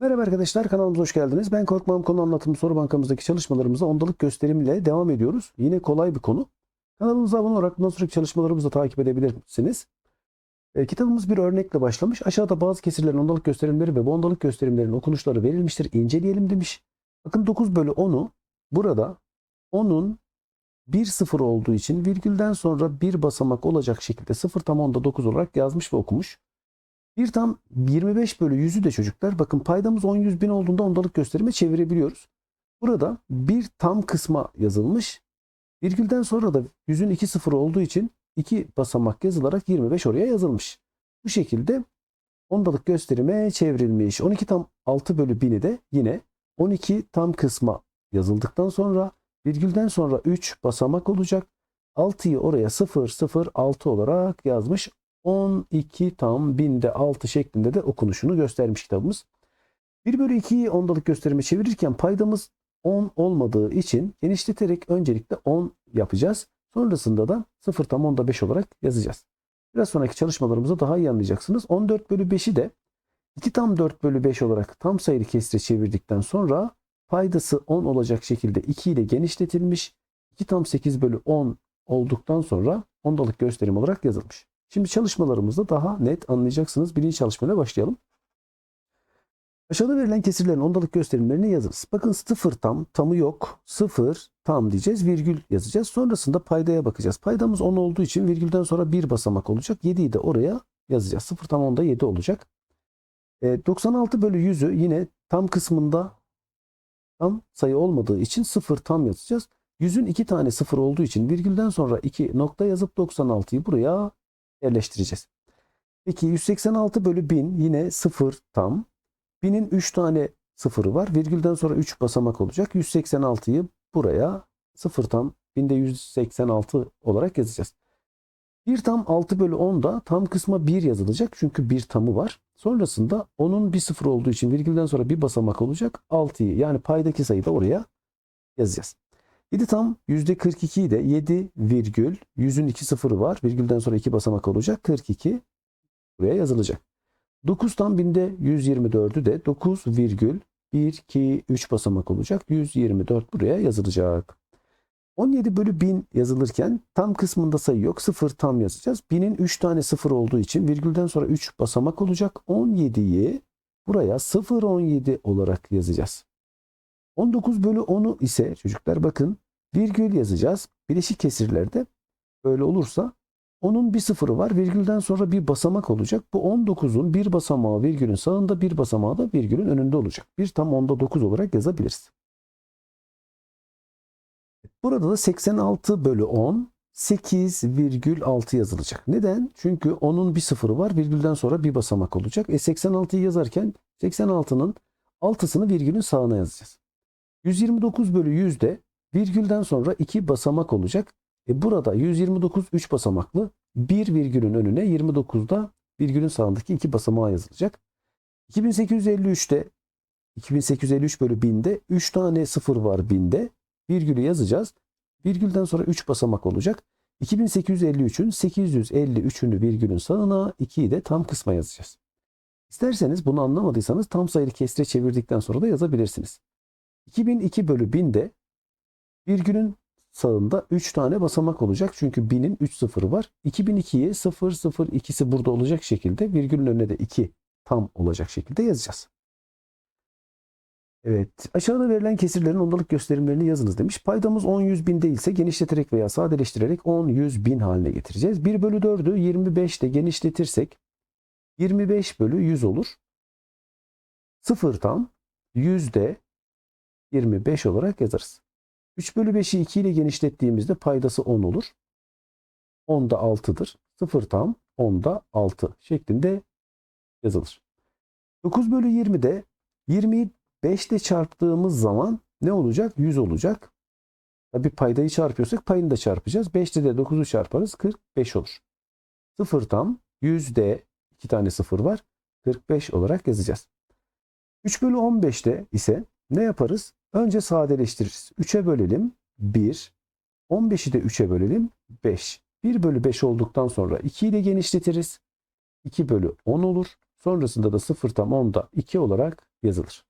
Merhaba arkadaşlar kanalımıza hoş geldiniz. Ben Korkmam konu anlatımı soru bankamızdaki çalışmalarımıza ondalık gösterimle devam ediyoruz. Yine kolay bir konu. Kanalımıza abone olarak bundan sonraki çalışmalarımızı da takip edebilirsiniz. E, kitabımız bir örnekle başlamış. Aşağıda bazı kesirlerin ondalık gösterimleri ve bu ondalık gösterimlerin okunuşları verilmiştir. İnceleyelim demiş. Bakın 9 bölü 10'u burada 10'un 1 sıfır olduğu için virgülden sonra bir basamak olacak şekilde 0 tam onda 9 olarak yazmış ve okumuş. Bir tam 25 bölü 100'ü de çocuklar bakın paydamız 10 100 bin olduğunda ondalık gösterime çevirebiliyoruz. Burada bir tam kısma yazılmış. Virgülden sonra da 100'ün 2 sıfırı olduğu için 2 basamak yazılarak 25 oraya yazılmış. Bu şekilde ondalık gösterime çevrilmiş. 12 tam 6 bölü 1000'i de yine 12 tam kısma yazıldıktan sonra virgülden sonra 3 basamak olacak. 6'yı oraya 0 0 6 olarak yazmış. 12 tam binde 6 şeklinde de okunuşunu göstermiş kitabımız. 1 bölü 2'yi ondalık gösterime çevirirken paydamız 10 olmadığı için genişleterek öncelikle 10 yapacağız. Sonrasında da 0 tam onda 5 olarak yazacağız. Biraz sonraki çalışmalarımızı daha iyi anlayacaksınız. 14 bölü 5'i de 2 tam 4 bölü 5 olarak tam sayılı kesire çevirdikten sonra paydası 10 olacak şekilde 2 ile genişletilmiş. 2 tam 8 bölü 10 olduktan sonra ondalık gösterim olarak yazılmış. Şimdi çalışmalarımızda daha net anlayacaksınız. Birinci çalışmayla başlayalım. Aşağıda verilen kesirlerin ondalık gösterimlerini yazınız. Bakın sıfır tam, tamı yok. Sıfır tam diyeceğiz, virgül yazacağız. Sonrasında paydaya bakacağız. Paydamız 10 olduğu için virgülden sonra bir basamak olacak. 7'yi de oraya yazacağız. Sıfır tam onda 7 olacak. E, 96 bölü 100'ü yine tam kısmında tam sayı olmadığı için sıfır tam yazacağız. 100'ün iki tane sıfır olduğu için virgülden sonra 2 nokta yazıp 96'yı buraya yerleştireceğiz. Peki 186 bölü 1000 yine 0 tam. 1000'in 3 tane sıfırı var. Virgülden sonra 3 basamak olacak. 186'yı buraya 0 tam 1000'de 186 olarak yazacağız. 1 tam 6 bölü 10 da tam kısma 1 yazılacak. Çünkü bir tamı var. Sonrasında onun bir sıfır olduğu için virgülden sonra bir basamak olacak. 6'yı yani paydaki sayıyı da oraya yazacağız. 7 tam %42'yi de 7 virgül 100'ün 2 sıfırı var. Virgülden sonra 2 basamak olacak. 42 buraya yazılacak. 9 tam binde 124'ü de 9 virgül 1, 2, 3 basamak olacak. 124 buraya yazılacak. 17 bölü 1000 yazılırken tam kısmında sayı yok. 0 tam yazacağız. 1000'in 3 tane 0 olduğu için virgülden sonra 3 basamak olacak. 17'yi buraya 0, 17 olarak yazacağız. 19 bölü 10'u ise çocuklar bakın virgül yazacağız. Bileşik kesirlerde böyle olursa onun bir sıfırı var. Virgülden sonra bir basamak olacak. Bu 19'un bir basamağı virgülün sağında bir basamağı da virgülün önünde olacak. Bir tam onda 9 olarak yazabiliriz. Burada da 86 bölü 10 8,6 yazılacak. Neden? Çünkü onun bir sıfırı var. Virgülden sonra bir basamak olacak. E 86'yı yazarken 86'nın altısını virgülün sağına yazacağız. 129 bölü 100 de virgülden sonra 2 basamak olacak. E burada 129 3 basamaklı. 1 virgülün önüne 29'da virgülün sağındaki 2 basamağa yazılacak. 2853'te 2853 bölü 1000'de 3 tane sıfır var 1000'de. Virgülü yazacağız. Virgülden sonra 3 basamak olacak. 2853'ün 853'ünü virgülün sağına 2'yi de tam kısma yazacağız. İsterseniz bunu anlamadıysanız tam sayılı kesire çevirdikten sonra da yazabilirsiniz. 2002 bölü 1000'de virgülün sağında 3 tane basamak olacak. Çünkü 1000'in 3 sıfırı var. 2002'yi 0 0 2'si burada olacak şekilde virgülün önüne de 2 tam olacak şekilde yazacağız. Evet. Aşağıda verilen kesirlerin ondalık gösterimlerini yazınız demiş. Paydamız 10 100 bin değilse genişleterek veya sadeleştirerek 10 100 bin haline getireceğiz. 1 bölü 4'ü 25 ile genişletirsek 25 bölü 100 olur. 0 tam yüzde 25 olarak yazarız. 3 bölü 5'i 2 ile genişlettiğimizde paydası 10 olur. 10 da 6'dır. 0 tam 10 da 6 şeklinde yazılır. 9 bölü 20'de 20'yi 5 ile çarptığımız zaman ne olacak? 100 olacak. Tabi paydayı çarpıyorsak payını da çarpacağız. 5 ile de 9'u çarparız 45 olur. 0 tam 100'de 2 tane 0 var. 45 olarak yazacağız. 3 bölü 15'te ise ne yaparız? Önce sadeleştiririz. 3'e bölelim 1. 15'i de 3'e bölelim 5. 1 bölü 5 olduktan sonra 2 ile genişletiriz. 2 bölü 10 olur. Sonrasında da 0 tam 10'da 2 olarak yazılır.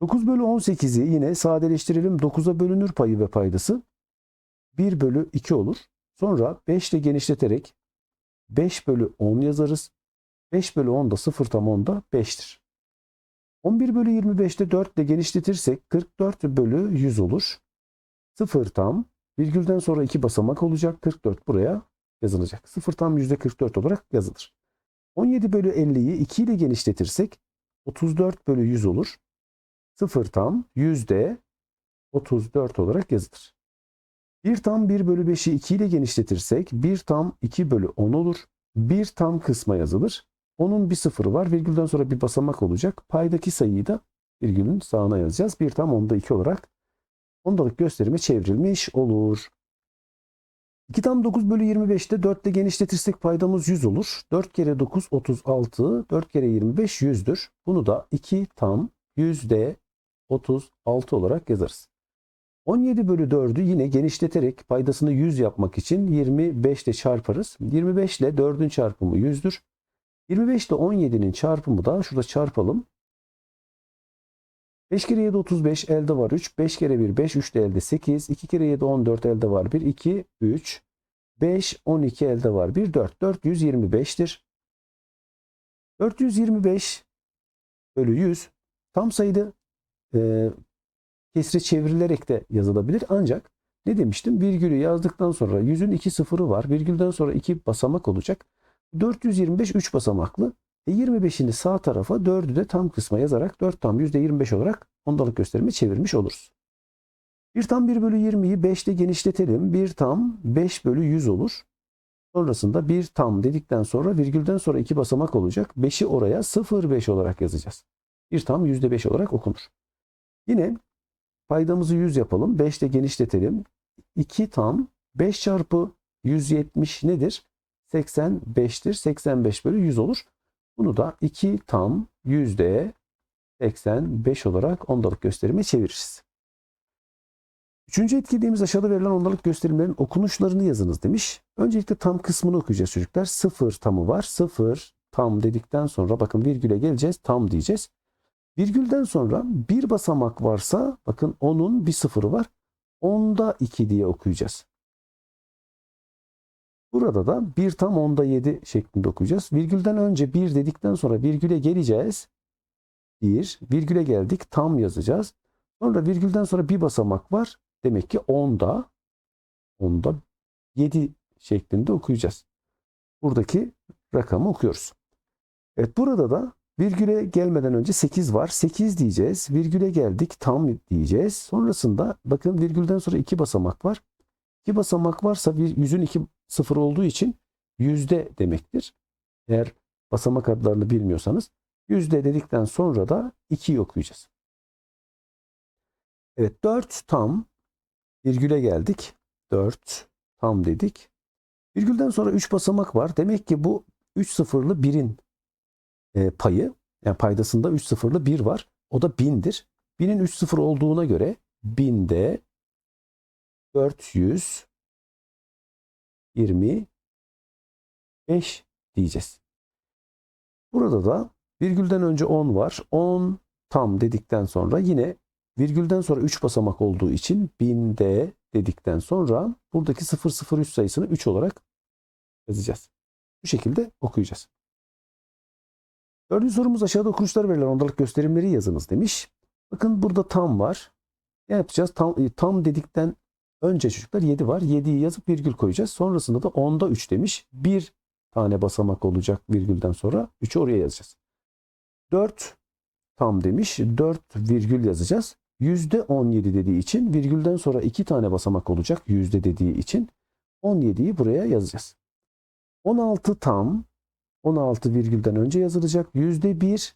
9 bölü 18'i yine sadeleştirelim. 9'a bölünür payı ve paydası. 1 bölü 2 olur. Sonra 5 ile genişleterek 5 bölü 10 yazarız. 5 bölü 10 da 0 tam 10 da 5'tir. 11 bölü 25'te 4 ile genişletirsek 44 bölü 100 olur. 0 tam virgülden sonra 2 basamak olacak. 44 buraya yazılacak. 0 tam %44 olarak yazılır. 17 bölü 50'yi 2 ile genişletirsek 34 bölü 100 olur. 0 tam yüzde 34 olarak yazılır. 1 tam 1 bölü 5'i 2 ile genişletirsek 1 tam 2 bölü 10 olur. 1 tam kısma yazılır. Onun bir sıfırı var. Virgülden sonra bir basamak olacak. Paydaki sayıyı da virgülün sağına yazacağız. 1 tam 10'da 2 olarak ondalık gösterime çevrilmiş olur. 2 tam 9 bölü 25'te 4 ile genişletirsek paydamız 100 olur. 4 kere 9 36, 4 kere 25 100'dür. Bunu da 2 tam yüzde 36 olarak yazarız. 17 bölü 4'ü yine genişleterek paydasını 100 yapmak için 25 ile çarparız. 25 ile 4'ün çarpımı 100'dür. 25 ile 17'nin çarpımı da şurada çarpalım. 5 kere 7 35 elde var 3. 5 kere 1 5 3 de elde 8. 2 kere 7 14 elde var 1 2 3. 5 12 elde var 1 4. 425'tir. 425 bölü 100 tam sayıda e, kesre çevrilerek de yazılabilir. Ancak ne demiştim? Virgülü yazdıktan sonra yüzün iki sıfırı var. Virgülden sonra iki basamak olacak. 425 3 basamaklı. E 25'ini sağ tarafa 4'ü de tam kısma yazarak 4 tam %25 olarak ondalık gösterimi çevirmiş oluruz. 1 tam 1 bölü 20'yi 5 ile genişletelim. 1 tam 5 bölü 100 olur. Sonrasında 1 tam dedikten sonra virgülden sonra 2 basamak olacak. 5'i oraya 0,5 olarak yazacağız. 1 tam %5 olarak okunur. Yine paydamızı 100 yapalım. 5 ile genişletelim. 2 tam 5 çarpı 170 nedir? 85'tir. 85 bölü 100 olur. Bunu da 2 tam yüzde 85 olarak ondalık gösterime çeviririz. Üçüncü etkilediğimiz aşağıda verilen ondalık gösterimlerin okunuşlarını yazınız demiş. Öncelikle tam kısmını okuyacağız çocuklar. Sıfır tamı var. Sıfır tam dedikten sonra bakın virgüle geleceğiz. Tam diyeceğiz. Virgülden sonra bir basamak varsa bakın onun bir sıfırı var. Onda 2 diye okuyacağız. Burada da 1 tam onda 7 şeklinde okuyacağız. Virgülden önce 1 dedikten sonra virgüle geleceğiz. 1, virgüle geldik tam yazacağız. Sonra virgülden sonra bir basamak var. Demek ki onda onda 7 şeklinde okuyacağız. Buradaki rakamı okuyoruz. Evet burada da virgüle gelmeden önce 8 var. 8 diyeceğiz. Virgüle geldik tam diyeceğiz. Sonrasında bakın virgülden sonra 2 basamak var. 2 basamak varsa yüzün 2 sıfır olduğu için yüzde demektir. Eğer basamak adlarını bilmiyorsanız yüzde dedikten sonra da 2'yi okuyacağız. Evet 4 tam virgüle geldik. 4 tam dedik. Virgülden sonra 3 basamak var. Demek ki bu 3 sıfırlı 1'in e, payı yani paydasında 3 sıfırlı 1 var. O da 1000'dir. 1000'in 3 sıfır olduğuna göre 1000'de 400 25 diyeceğiz. Burada da virgülden önce 10 var. 10 tam dedikten sonra yine virgülden sonra 3 basamak olduğu için 1000'de dedikten sonra buradaki 003 sayısını 3 olarak yazacağız. Bu şekilde okuyacağız. Dördüncü sorumuz aşağıda okunuşlar verilen ondalık gösterimleri yazınız demiş. Bakın burada tam var. Ne yapacağız? Tam, tam dedikten Önce çocuklar 7 var. 7'yi yazıp virgül koyacağız. Sonrasında da 10'da 3 demiş. Bir tane basamak olacak virgülden sonra. 3'ü oraya yazacağız. 4 tam demiş. 4 virgül yazacağız. %17 dediği için virgülden sonra 2 tane basamak olacak. Yüzde dediği için 17'yi buraya yazacağız. 16 tam 16 virgülden önce yazılacak. %1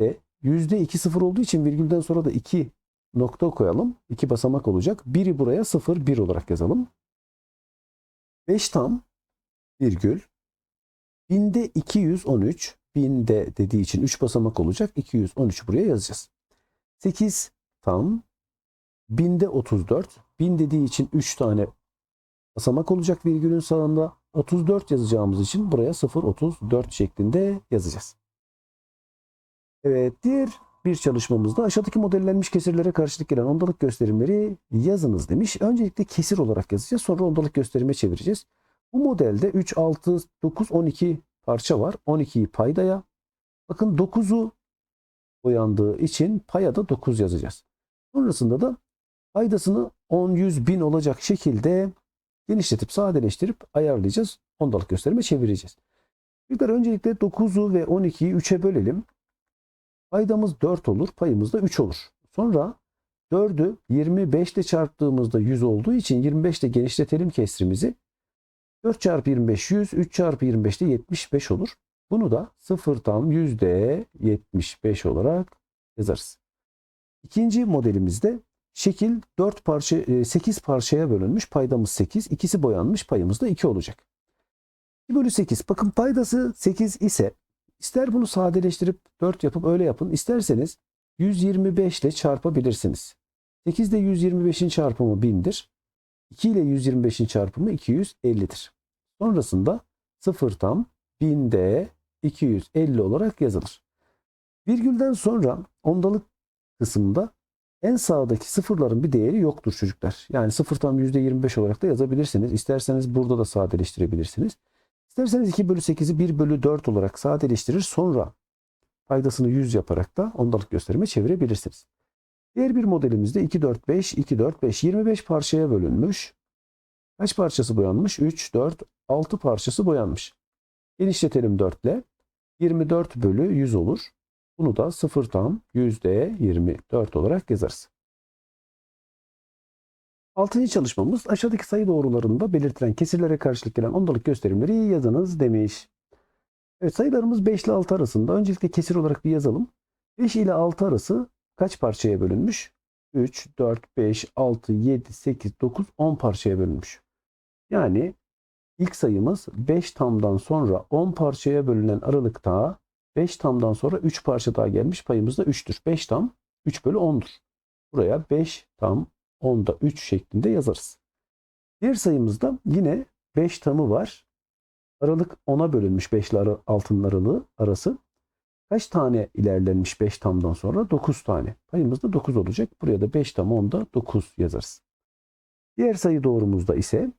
de %2 sıfır olduğu için virgülden sonra da 2 nokta koyalım. İki basamak olacak. Biri buraya 0, 1 olarak yazalım. 5 tam virgül binde 213 binde dediği için 3 basamak olacak. 213 buraya yazacağız. 8 tam binde 34 bin dediği için 3 tane basamak olacak virgülün sağında. 34 yazacağımız için buraya 0, 34 şeklinde yazacağız. Evet bir çalışmamızda aşağıdaki modellenmiş kesirlere karşılık gelen ondalık gösterimleri yazınız demiş. Öncelikle kesir olarak yazacağız. Sonra ondalık gösterime çevireceğiz. Bu modelde 3, 6, 9, 12 parça var. 12'yi paydaya. Bakın 9'u boyandığı için paya da 9 yazacağız. Sonrasında da paydasını 10, 100, 1000 olacak şekilde genişletip sadeleştirip ayarlayacağız. Ondalık gösterime çevireceğiz. Çocuklar öncelikle 9'u ve 12'yi 3'e bölelim. Paydamız 4 olur, payımız da 3 olur. Sonra 4'ü 25 ile çarptığımızda 100 olduğu için 25 ile genişletelim kesrimizi. 4 çarpı 25 100, 3 çarpı 25 de 75 olur. Bunu da 0 tam yüzde 75 olarak yazarız. İkinci modelimizde şekil 4 parça 8 parçaya bölünmüş. Paydamız 8. İkisi boyanmış. Payımız da 2 olacak. 2 bölü 8. Bakın paydası 8 ise ister bunu sadeleştirip 4 yapıp öyle yapın. isterseniz 125 ile çarpabilirsiniz. 8 ile 125'in çarpımı 1000'dir. 2 ile 125'in çarpımı 250'dir. Sonrasında 0 tam 1000'de 250 olarak yazılır. Virgülden sonra ondalık kısmında en sağdaki sıfırların bir değeri yoktur çocuklar. Yani 0 tam %25 olarak da yazabilirsiniz. İsterseniz burada da sadeleştirebilirsiniz. İsterseniz 2 bölü 8'i 1 bölü 4 olarak sadeleştirir. Sonra paydasını 100 yaparak da ondalık gösterime çevirebilirsiniz. Diğer bir modelimizde 2, 4, 5, 2, 4, 5, 25 parçaya bölünmüş. Kaç parçası boyanmış? 3, 4, 6 parçası boyanmış. Genişletelim 4 ile. 24 bölü 100 olur. Bunu da 0 tam yüzde 24 olarak yazarız. Altıncı çalışmamız aşağıdaki sayı doğrularında belirtilen kesirlere karşılık gelen ondalık gösterimleri yazınız demiş. Evet sayılarımız 5 ile 6 arasında. Öncelikle kesir olarak bir yazalım. 5 ile 6 arası kaç parçaya bölünmüş? 3, 4, 5, 6, 7, 8, 9, 10 parçaya bölünmüş. Yani ilk sayımız 5 tamdan sonra 10 parçaya bölünen aralıkta 5 tamdan sonra 3 parça daha gelmiş. Payımız da 3'tür. 5 tam 3 bölü 10'dur. Buraya 5 tam 10'da 3 şeklinde yazarız. Diğer sayımızda yine 5 tamı var. Aralık 10'a bölünmüş 5 ile altının aralığı arası. Kaç tane ilerlenmiş 5 tamdan sonra? 9 tane. Payımız da 9 olacak. Buraya da 5 tam 10'da 9 yazarız. Diğer sayı doğrumuzda ise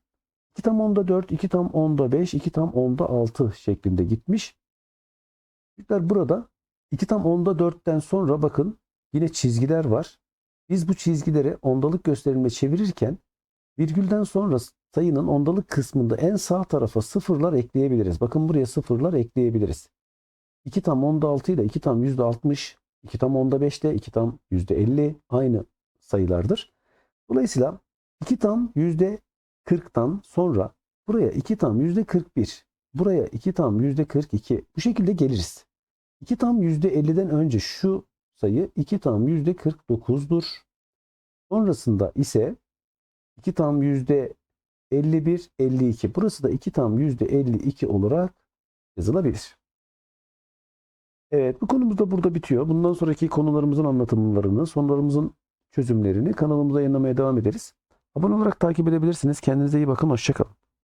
2 tam 10'da 4, 2 tam 10'da 5, 2 tam 10'da 6 şeklinde gitmiş. Çocuklar burada 2 tam 10'da 4'ten sonra bakın yine çizgiler var. Biz bu çizgileri ondalık gösterimine çevirirken virgülden sonra sayının ondalık kısmında en sağ tarafa sıfırlar ekleyebiliriz. Bakın buraya sıfırlar ekleyebiliriz. 2 tam 10'da 6 ile 2 tam %60, 2 tam 10'da 5 ile 2 tam %50 aynı sayılardır. Dolayısıyla 2 tam %40'tan sonra buraya 2 tam %41, buraya 2 tam %42 bu şekilde geliriz. 2 tam %50'den önce şu sayı 2 tam %49'dur. Sonrasında ise 2 tam %51, 52. Burası da 2 tam %52 olarak yazılabilir. Evet bu konumuz da burada bitiyor. Bundan sonraki konularımızın anlatımlarını, sorularımızın çözümlerini kanalımıza yayınlamaya devam ederiz. Abone olarak takip edebilirsiniz. Kendinize iyi bakın. Hoşçakalın.